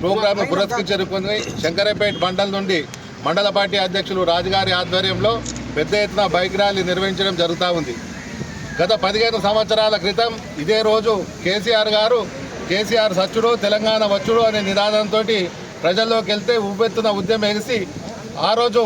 ప్రోగ్రాంను పురస్కరించుకుని శంకరపేట మండలం నుండి మండల పార్టీ అధ్యక్షులు రాజుగారి ఆధ్వర్యంలో పెద్ద ఎత్తున బైక్ ర్యాలీ నిర్వహించడం జరుగుతూ ఉంది. గత పదిహేను సంవత్సరాల క్రితం ఇదే రోజు కేసీఆర్ గారు కేసీఆర్ సచ్చుడు తెలంగాణ వచ్చుడు అనే నినాదంతో ప్రజల్లోకి వెళ్తే ఉవ్వెత్తున ఉద్యమం ఎగిసి ఆ రోజు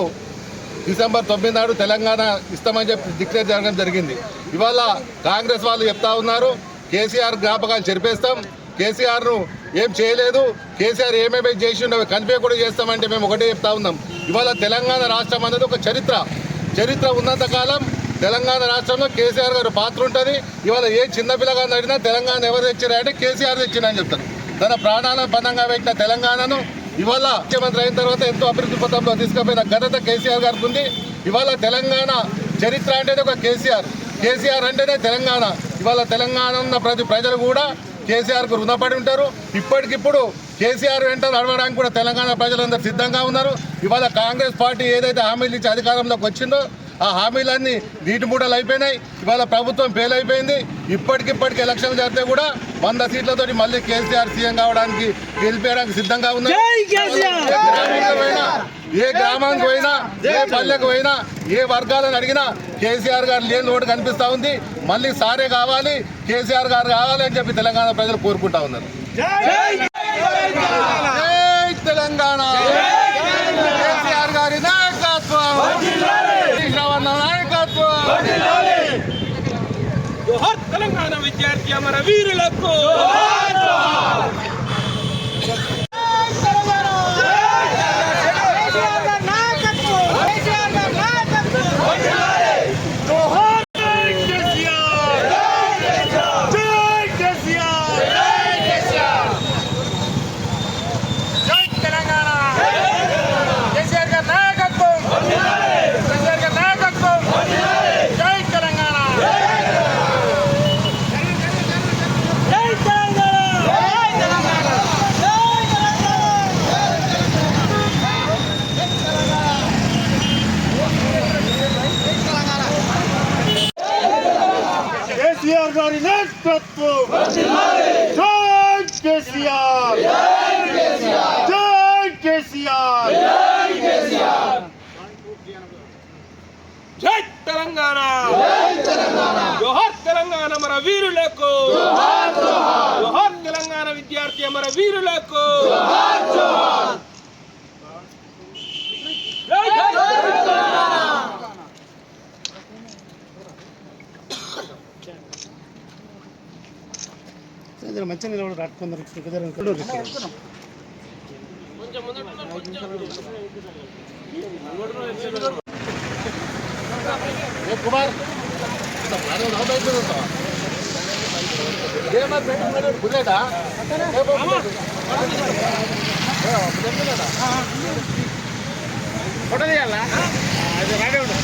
డిసెంబర్ తొమ్మిది నాడు తెలంగాణ ఇస్తామని చెప్పి డిక్లేర్ చేయడం జరిగింది. ఇవాళ కాంగ్రెస్ వాళ్ళు చెప్తా ఉన్నారు కేసీఆర్ జ్ఞాపకాలు చెరిపేస్తాం కేసీఆర్ను ఏం చేయలేదు. కేసీఆర్ ఏమేమి చేసిండో కనిపే కూడా చేస్తామంటే మేము ఒకటే చెప్తా ఉన్నాం. ఇవాళ తెలంగాణ రాష్ట్రం అనేది ఒక చరిత్ర. చరిత్ర ఉన్నంత కాలం తెలంగాణ రాష్ట్రంలో కేసీఆర్ గారు పాత్ర ఉంటుంది. ఇవాళ ఏ చిన్న పిల్లగాన్ని తెలంగాణ ఎవరు తెచ్చారంటే కేసీఆర్ తెచ్చిందని చెప్తారు. తన ప్రాణాలను పదంగా పెట్టిన తెలంగాణను ఇవాళ ముఖ్యమంత్రి అయిన తర్వాత ఎంతో అభివృద్ధి పథంలో తీసుకుపోయిన ఘనత కేసీఆర్ గారికి ఉంది. ఇవాళ తెలంగాణ చరిత్ర అంటేనే ఒక కేసీఆర్. కేసీఆర్ అంటేనే తెలంగాణ. ఇవాళ తెలంగాణ ఉన్న ప్రతి ప్రజలు కూడా కేసీఆర్కు రుణపడి ఉంటారు. ఇప్పటికిప్పుడు కేసీఆర్ వెంట నడవడానికి కూడా తెలంగాణ ప్రజలందరూ సిద్ధంగా ఉన్నారు. ఇవాళ కాంగ్రెస్ పార్టీ ఏదైతే హామీలు ఇచ్చి అధికారంలోకి వచ్చిందో ఆ హామీలన్నీ నీటి మూటలు అయిపోయినాయి. ఇవాళ ప్రభుత్వం ఫెయిల్ అయిపోయింది. ఇప్పటికిప్పటికి ఎలక్షన్ జరిగితే కూడా వంద సీట్లతోటి మళ్ళీ కేసీఆర్ సీఎం కావడానికి గెలిపేయడానికి సిద్ధంగా ఉన్నారు. ఏ గ్రామానికి పోయినా ఏ పల్లెకు పోయినా ఏ వర్గాలను అడిగినా కేసీఆర్ గారు లేని లోటు కనిపిస్తా ఉంది. మళ్ళీ సారే కావాలి కేసీఆర్ గారు కావాలి అని చెప్పి తెలంగాణ ప్రజలు కోరుకుంటా ఉన్నారు. జై తెలంగాణ. కేసీఆర్ గారి నాయకత్వం. నాయకత్వం. జోహార్ తెలంగాణ విద్యార్థి అమర వీరులకు జోహార్ కేసీఆర్ జై కేసీఆర్ జై తెలంగాణ కేసీఆర్ గారి నాయకత్వం కేసీఆర్ గారి నాయకత్వం జై తెలంగాణ జై తెలంగాణ కేసీఆర్ గారి నాయకత్వం జై కేసీఆర్ జై కేసీఆర్ జై తెలంగాణ జోహార్ తెలంగాణ మన వీరులకు జోహార్ తెలంగాణ విద్యార్థి మన వీరులకు జై ఇద్దరు మంచిగా నిలబడి రాట్టుకుందరు ఏ కుమార్ బుల్లెటా? ఫోటో తీయాలా అది రాడే ఉండు